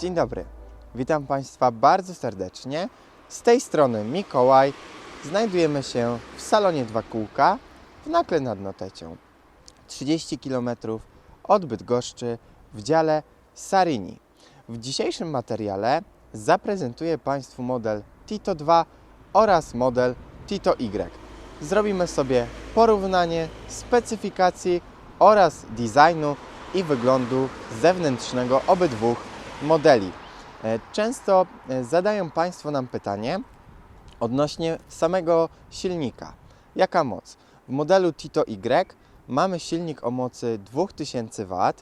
Dzień dobry. Witam Państwa bardzo serdecznie. Z tej strony Mikołaj. Znajdujemy się w salonie Dwa Kółka w Nakle nad Notecią. 30 km od Bydgoszczy w dziale Sarini. W dzisiejszym materiale zaprezentuję Państwu model Tito 2 oraz model Tito Y. Zrobimy sobie porównanie specyfikacji oraz designu i wyglądu zewnętrznego obydwu modeli. E, Często e, zadają Państwo nam pytanie odnośnie samego silnika. Jaka moc? W modelu Tito Y mamy silnik o mocy 2000 W,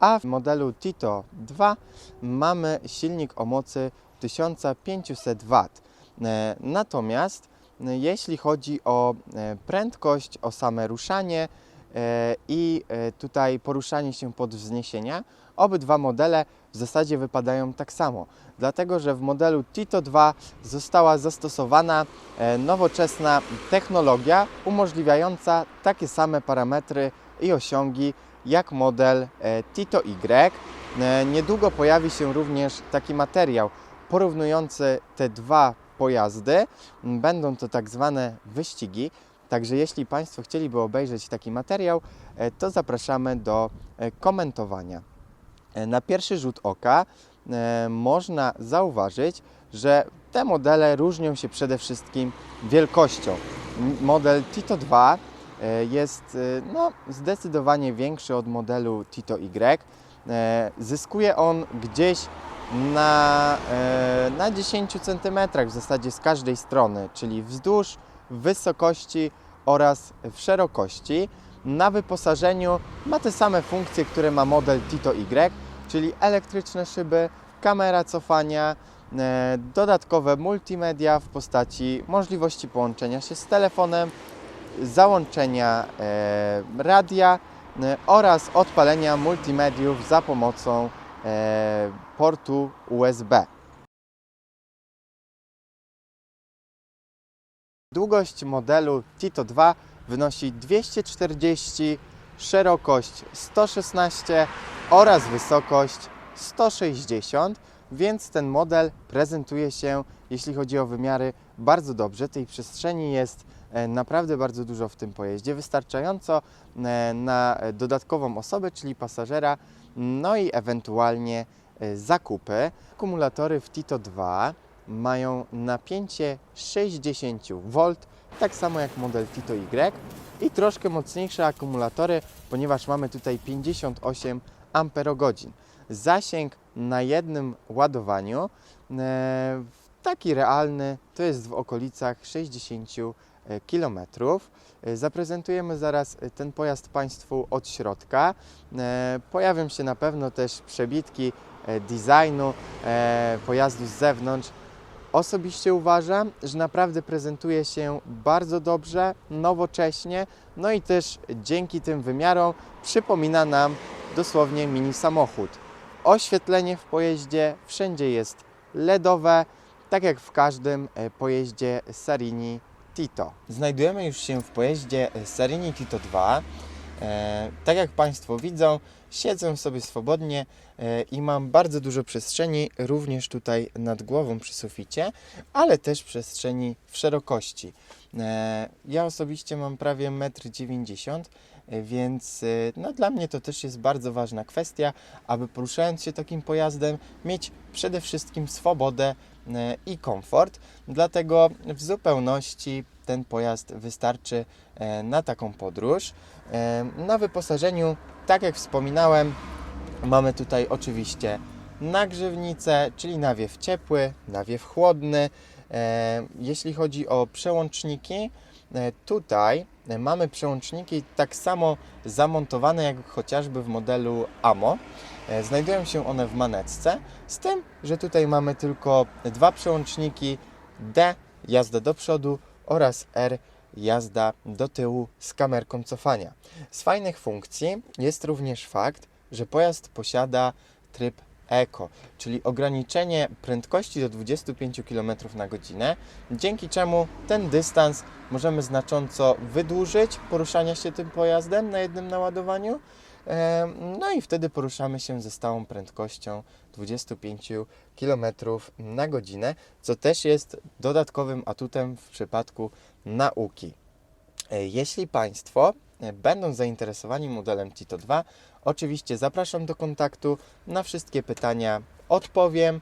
a w modelu Tito 2 mamy silnik o mocy 1500 W. E, Natomiast jeśli chodzi o prędkość, o same ruszanie i tutaj poruszanie się pod wzniesienia, obydwa modele w zasadzie wypadają tak samo, dlatego że w modelu Tito 2 została zastosowana e, nowoczesna technologia umożliwiająca takie same parametry i osiągi jak model e, Tito Y. E, Niedługo pojawi się również taki materiał porównujący te dwa pojazdy. Będą to tak zwane wyścigi. Także jeśli Państwo chcieliby obejrzeć taki materiał, to zapraszamy do komentowania. E, Na pierwszy rzut oka e, można zauważyć, że te modele różnią się przede wszystkim wielkością. Model Tito 2 e, jest no, zdecydowanie większy od modelu Tito Y. Zyskuje on gdzieś na, na 10 cm w zasadzie z każdej strony, czyli wzdłuż, w wysokości oraz w szerokości. Na wyposażeniu ma te same funkcje, które ma model Tito Y, czyli elektryczne szyby, kamera cofania, e, dodatkowe multimedia w postaci możliwości połączenia się z telefonem, załączenia e, radia e, oraz odpalenia multimediów za pomocą portu USB. Długość modelu Tito 2 wynosi 240, szerokość 116 oraz wysokość 160, więc ten model prezentuje się, jeśli chodzi o wymiary, bardzo dobrze. Tej przestrzeni jest e, naprawdę bardzo dużo w tym pojeździe, wystarczająco e, na dodatkową osobę, czyli pasażera, no i ewentualnie e, zakupy. Akumulatory w Tito 2 mają napięcie 60 V, tak samo jak model Tito Y i troszkę mocniejsze akumulatory, ponieważ mamy tutaj 58 Ah. Zasięg na jednym ładowaniu e, taki realny to jest w okolicach 60 km. Zaprezentujemy zaraz e, ten pojazd Państwu od środka. E, Pojawią się na pewno też przebitki e, designu e, pojazdu z zewnątrz. Osobiście uważam, że naprawdę prezentuje się bardzo dobrze, nowocześnie, no i też dzięki tym wymiarom przypomina nam dosłownie mini samochód. Oświetlenie w pojeździe wszędzie jest LEDowe, tak jak w każdym e, pojeździe Sarini Tito. Znajdujemy już się w pojeździe Sarini Tito 2. E, tak jak Państwo widzą, siedzę sobie swobodnie e, i mam bardzo dużo przestrzeni, również tutaj nad głową przy suficie, ale też przestrzeni w szerokości. E, ja osobiście mam prawie 1,90 m, więc no, dla mnie to też jest bardzo ważna kwestia, aby poruszając się takim pojazdem mieć przede wszystkim swobodę i komfort. Dlatego w zupełności ten pojazd wystarczy e, na taką podróż. E, Na wyposażeniu, tak jak wspominałem, mamy tutaj oczywiście nagrzewnicę, czyli nawiew ciepły, nawiew chłodny. E, Jeśli chodzi o przełączniki, tutaj mamy przełączniki tak samo zamontowane jak chociażby w modelu AMO. Znajdują się one w manetce, z tym, że tutaj mamy tylko dwa przełączniki D, jazda do przodu oraz R, jazda do tyłu z kamerką cofania. Z fajnych funkcji jest również fakt, że pojazd posiada tryb Eco, czyli ograniczenie prędkości do 25 km na godzinę, dzięki czemu ten dystans możemy znacząco wydłużyć poruszania się tym pojazdem na jednym naładowaniu, No i wtedy poruszamy się ze stałą prędkością 25 km na godzinę, co też jest dodatkowym atutem w przypadku nauki. E, Jeśli Państwo e, będą zainteresowani modelem Tito 2, oczywiście zapraszam do kontaktu. Na wszystkie pytania odpowiem.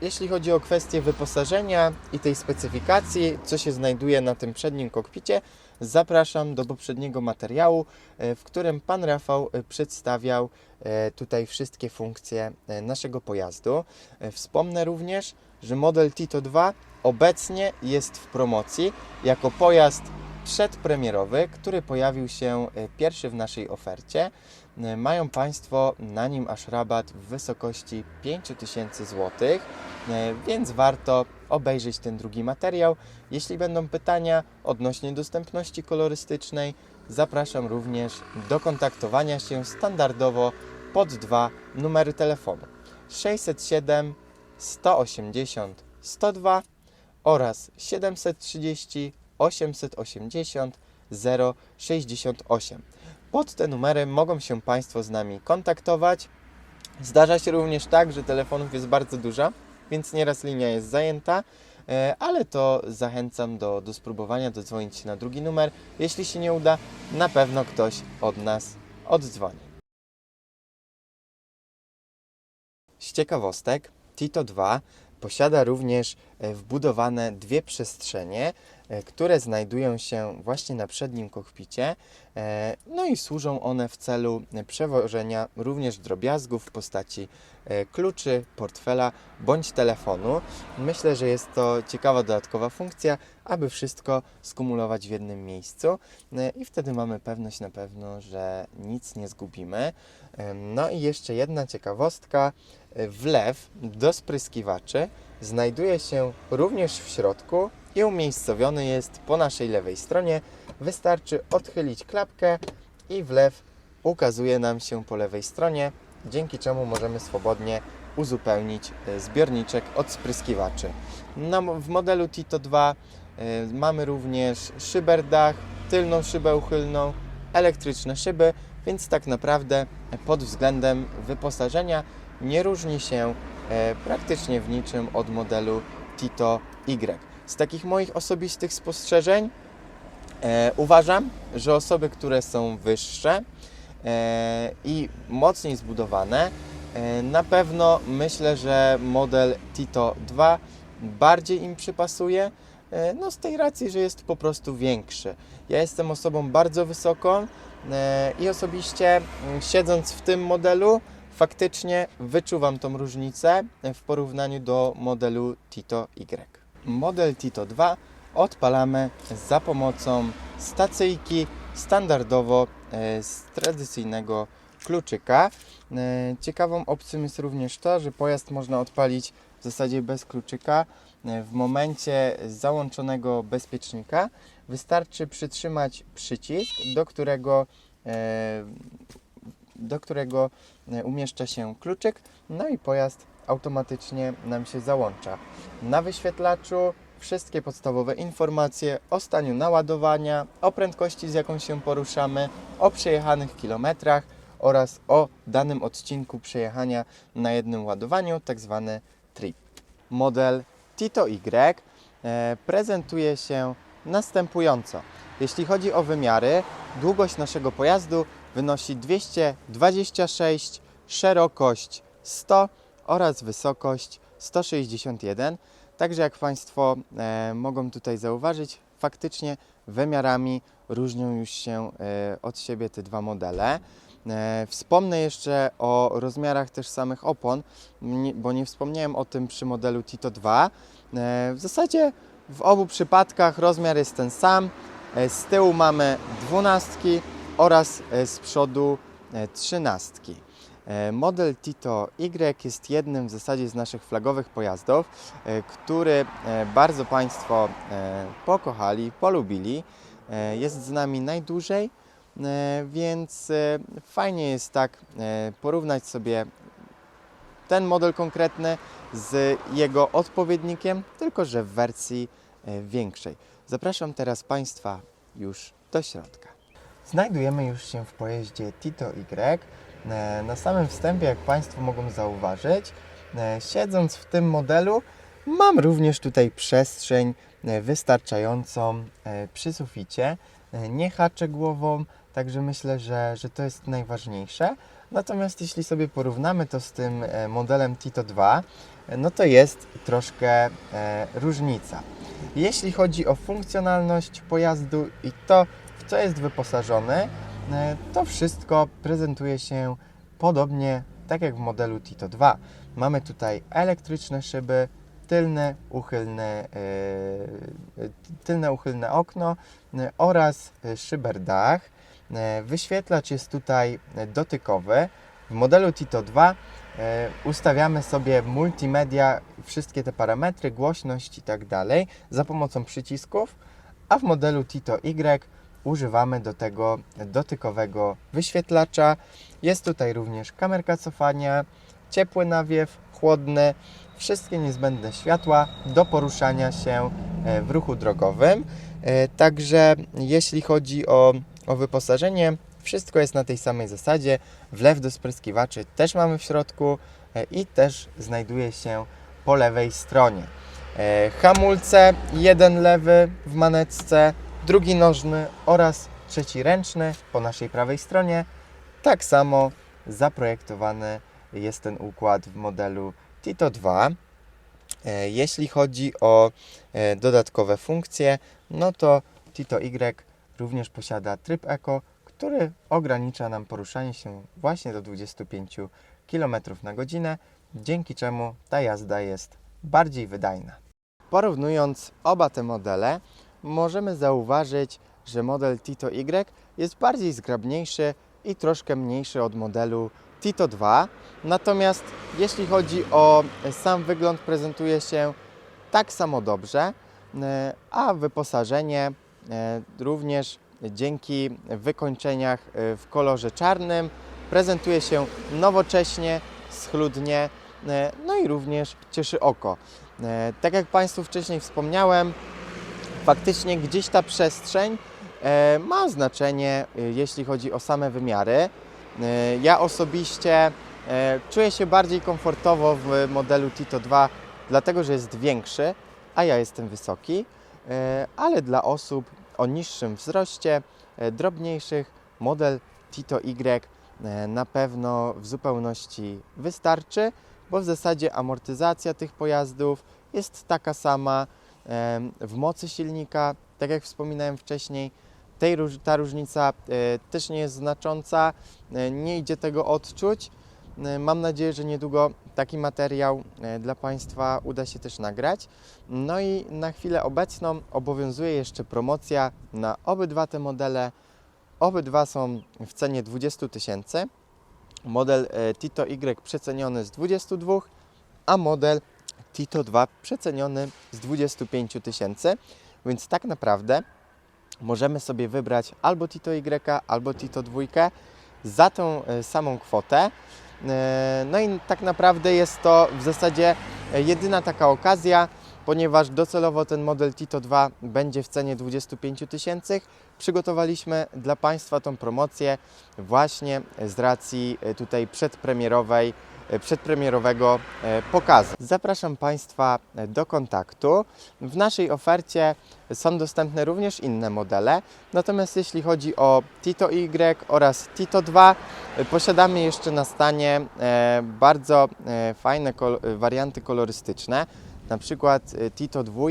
Jeśli chodzi o kwestię wyposażenia i tej specyfikacji, co się znajduje na tym przednim kokpicie, zapraszam do poprzedniego materiału, e, w którym Pan Rafał e, przedstawiał e, tutaj wszystkie funkcje naszego pojazdu. Wspomnę również, że model Tito 2 obecnie jest w promocji jako pojazd przedpremierowy, który pojawił się pierwszy w naszej ofercie. Mają Państwo na nim aż rabat w wysokości 5000 zł, więc warto obejrzeć ten drugi materiał. Jeśli będą pytania odnośnie dostępności kolorystycznej, zapraszam również do kontaktowania się standardowo pod dwa numery telefonu 607 180 102 oraz 730 880 068. Pod te numery mogą się Państwo z nami kontaktować. Zdarza się również tak, że telefonów jest bardzo dużo, więc nieraz linia jest zajęta, e, ale to zachęcam do, do spróbowania dodzwonić się na drugi numer. Jeśli się nie uda, na pewno ktoś od nas oddzwoni. Z ciekawostek, Tito 2 posiada również e, wbudowane dwie przestrzenie, które znajdują się właśnie na przednim kokpicie. e, No i służą one w celu e, przewożenia również drobiazgów w postaci e, kluczy, portfela bądź telefonu. Myślę, że jest to ciekawa dodatkowa funkcja, aby wszystko skumulować w jednym miejscu e, i wtedy mamy pewność na pewno, że nic nie zgubimy. E, No i jeszcze jedna ciekawostka. E, Wlew do spryskiwaczy znajduje się również w środku i umiejscowiony jest po naszej lewej stronie. Wystarczy odchylić klapkę i wlew ukazuje nam się po lewej stronie, dzięki czemu możemy swobodnie uzupełnić e, zbiorniczek od spryskiwaczy. No, w modelu Tito 2 e, mamy również szyberdach, tylną szybę uchylną, elektryczne szyby, więc tak naprawdę pod względem wyposażenia nie różni się e, praktycznie w niczym od modelu Tito Y. Z takich moich osobistych spostrzeżeń e, uważam, że osoby, które są wyższe e, i mocniej zbudowane, e, na pewno myślę, że model Tito 2 bardziej im przypasuje. e, No z tej racji, że jest po prostu większy. Ja jestem osobą bardzo wysoką e, i osobiście mm, siedząc w tym modelu faktycznie wyczuwam tą różnicę w porównaniu do modelu Tito Y. Model Tito 2 odpalamy za pomocą stacyjki standardowo e, z tradycyjnego kluczyka. E, Ciekawą opcją jest również to, że pojazd można odpalić w zasadzie bez kluczyka. E, W momencie załączonego bezpiecznika wystarczy przytrzymać przycisk, do którego do którego umieszcza się kluczyk, no i pojazd automatycznie nam się załącza. Na wyświetlaczu wszystkie podstawowe informacje o staniu naładowania, o prędkości z jaką się poruszamy, o przejechanych kilometrach oraz o danym odcinku przejechania na jednym ładowaniu, tak zwany trip. Model Tito Y e, prezentuje się następująco. Jeśli chodzi o wymiary, długość naszego pojazdu wynosi 226, szerokość 100 oraz wysokość 161. Także jak Państwo e, mogą tutaj zauważyć, faktycznie wymiarami różnią już się e, od siebie te dwa modele. E, Wspomnę jeszcze o rozmiarach też samych opon, nie- bo nie wspomniałem o tym przy modelu Tito 2. E, W zasadzie w obu przypadkach rozmiar jest ten sam. E, Z tyłu mamy dwunastki oraz e, z przodu e, trzynastki. E, Model Tito Y jest jednym w zasadzie z naszych flagowych pojazdów, e, który e, bardzo Państwo pokochali, polubili. Jest z nami najdłużej, więc fajnie jest tak porównać sobie ten model konkretny z jego odpowiednikiem, tylko że w wersji większej. Zapraszam teraz Państwa już do środka. Znajdujemy już się w pojeździe Tito Y. E, Na samym wstępie, jak Państwo mogą zauważyć, e, siedząc w tym modelu, mam również tutaj przestrzeń e, wystarczającą przy suficie. Nie haczę głową, także myślę, że, że to jest najważniejsze. Natomiast jeśli sobie porównamy to z tym modelem Tito 2, e, no to jest troszkę różnica. Jeśli chodzi o funkcjonalność pojazdu i to, w co jest wyposażony, to wszystko prezentuje się podobnie tak jak w modelu Tito 2. Mamy tutaj elektryczne szyby, tylne uchylne, e, e, tylne uchylne okno e, oraz e, szyberdach. E, Wyświetlacz jest tutaj e, dotykowy. W modelu Tito 2 e, ustawiamy sobie multimedia, wszystkie te parametry, głośność i tak dalej za pomocą przycisków, a w modelu Tito Y używamy do tego dotykowego wyświetlacza. Jest tutaj również kamerka cofania, ciepły nawiew, chłodny, wszystkie niezbędne światła do poruszania się e, w ruchu drogowym. E, Także jeśli chodzi o, o wyposażenie, wszystko jest na tej samej zasadzie. Wlew do spryskiwaczy też mamy w środku e, i też znajduje się po lewej stronie. Hamulce, jeden lewy w manetce, drugi nożny oraz trzeci ręczny po naszej prawej stronie. Tak samo zaprojektowany jest ten układ w modelu Tito 2. E, Jeśli chodzi o e, dodatkowe funkcje, no to Tito Y również posiada tryb Eco, który ogranicza nam poruszanie się właśnie do 25 km na godzinę, dzięki czemu ta jazda jest bardziej wydajna. Porównując oba te modele, możemy zauważyć, że model Tito Y jest bardziej zgrabniejszy i troszkę mniejszy od modelu Tito 2. Natomiast jeśli chodzi o sam wygląd, prezentuje się tak samo dobrze, e, a wyposażenie e, również dzięki wykończeniach e, w kolorze czarnym prezentuje się nowocześnie, schludnie, no i również cieszy oko. Tak jak Państwu wcześniej wspomniałem, faktycznie gdzieś ta przestrzeń e, ma znaczenie, e, jeśli chodzi o same wymiary. E, Ja osobiście czuję się bardziej komfortowo w modelu Tito 2, dlatego że jest większy, a ja jestem wysoki, ale dla osób o niższym wzroście, drobniejszych, model Tito Y na pewno w zupełności wystarczy, bo w zasadzie amortyzacja tych pojazdów jest taka sama w mocy silnika, tak jak wspominałem wcześniej. Tej, ta różnica e, też nie jest znacząca, e, nie idzie tego odczuć. E, Mam nadzieję, że niedługo taki materiał dla Państwa uda się też nagrać. No i na chwilę obecną obowiązuje jeszcze promocja na obydwa te modele. Obydwa są w cenie 20 tysięcy. Model Tito Y przeceniony z 22, a model Tito 2 przeceniony z 25 tysięcy. Więc tak naprawdę możemy sobie wybrać albo Tito Y, albo Tito 2 za tą e, samą kwotę. E, No i tak naprawdę jest to w zasadzie e, jedyna taka okazja, ponieważ docelowo ten model Tito 2 będzie w cenie 25 tysięcy. Przygotowaliśmy dla Państwa tą promocję właśnie z racji e, tutaj przedpremierowej, e, przedpremierowego e, pokazu. Zapraszam Państwa do kontaktu. W naszej ofercie są dostępne również inne modele, natomiast jeśli chodzi o Tito Y oraz Tito 2, e, posiadamy jeszcze na stanie bardzo fajne warianty kolorystyczne. Na przykład e, Tito 2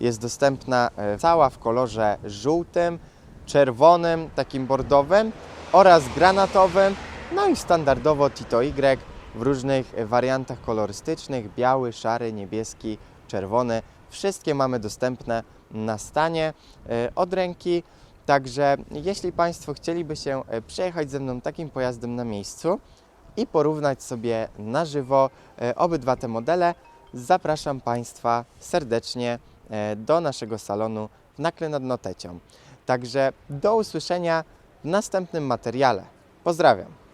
jest dostępna e, cała w kolorze żółtym, czerwonym, takim bordowym oraz granatowym, no i standardowo Tito Y w różnych wariantach kolorystycznych, biały, szary, niebieski, czerwony. Wszystkie mamy dostępne na stanie e, od ręki. Także jeśli Państwo chcieliby się przejechać ze mną takim pojazdem na miejscu i porównać sobie na żywo obydwa te modele, zapraszam Państwa serdecznie e, do naszego salonu w Nakle nad Notecią. Także do usłyszenia w następnym materiale. Pozdrawiam.